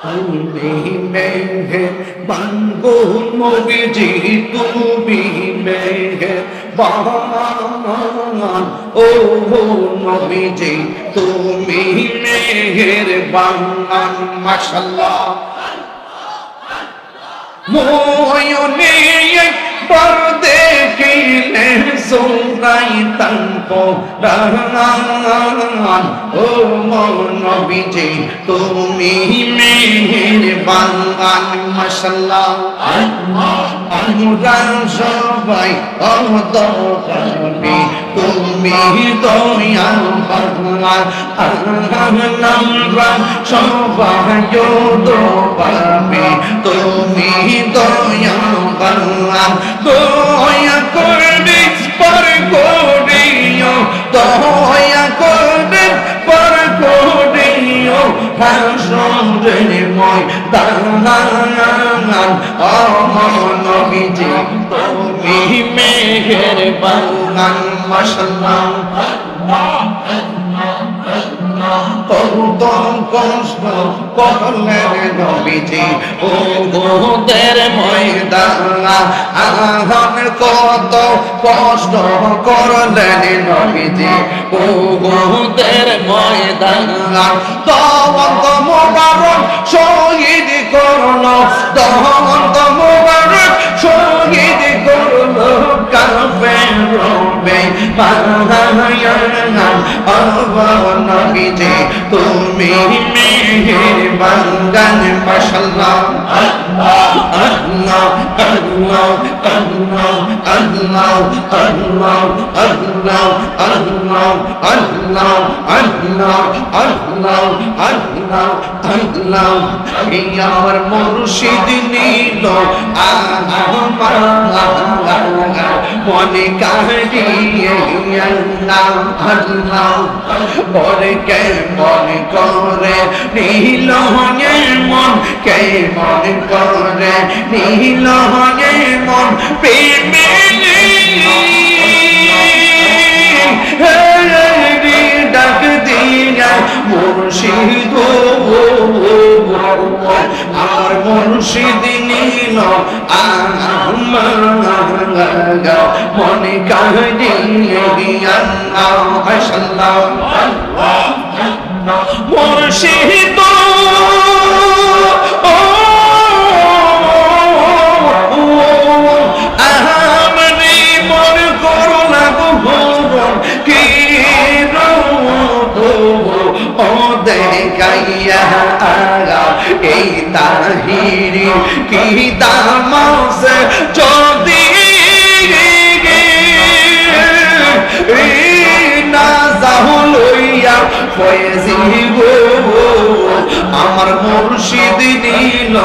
তুমি মেঘে বাঙ্গো নবীজি তুমি মেঘে বান ও নবীজি একবার দেখিলে সোনাই তঙ্ক রান ও নবীজি তুমি মেহের বাঙ্গান মশাল্লাহ আমরা সবাই অদরবি তুমি দয়া বাংলার আমরা সবাই দোপাবে তুমি দয়া করবে পর করিও দয়া করবে পর করিও হাসনের মই দান অমন বিজে তুমি মেহের বাংলান ও গোদের ময়দান আহন কত কষ্ট করলেন নবীজি ও গোদের ময়দান দমন্ত মোবারক শহীদ করল দমন্ত মোবারক শহীদ করল কাফে রবে পাহায়ান নবীজি তুমি মেহের বাঙ্গান মাশাল্লাহ আল্লাহ আল্লাহ আল্লাহ আল্লাহ আল্লাহ নীল আমার মনে কাহিয়ে মনে করে নীল মন কে মনে করে নীল মন প্রেমে ডাক দিয়া মুর্শিদ মুর্শিদ নীল গো মনে কাহিলে বিয়ান আও হাসাল্লাহ আল্লাহ মুর্শিদ গাইয়া আগা এই তাহিরি কি দামাস চল আমার মুর্শিদ নীল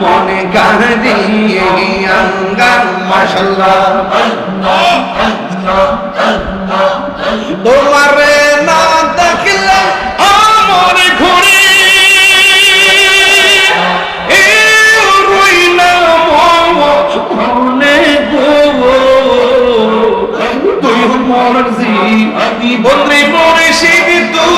মনে গান দিয়ে মাশাল্লাহ। জীবনে পড়েছি তু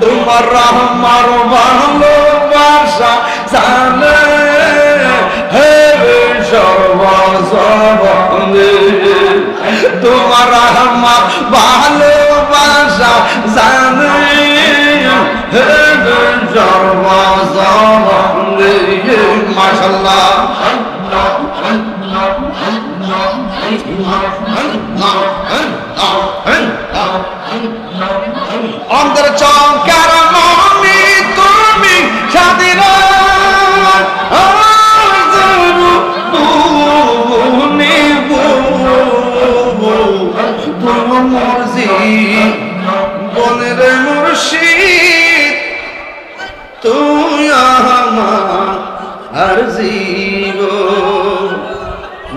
তোমার আমার ভালোবাসা জানে। হে সর্বসবনে তোমার আমার ভালোবাসা জানে। হে অন্তর চঙ্কার মমি তুমি স্বাধীন। বনের মুর্শিদ তুই আমার জীব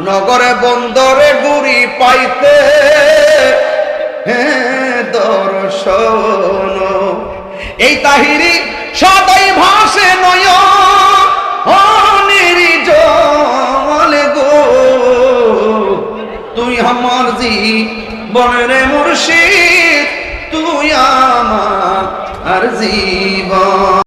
নগরে গুড়ি পাইতে দর্শন। এই তাহিরি সদাই ভাসে নয় গো। আমার জীবনের মুর্শিদ তুই আমার জীবন।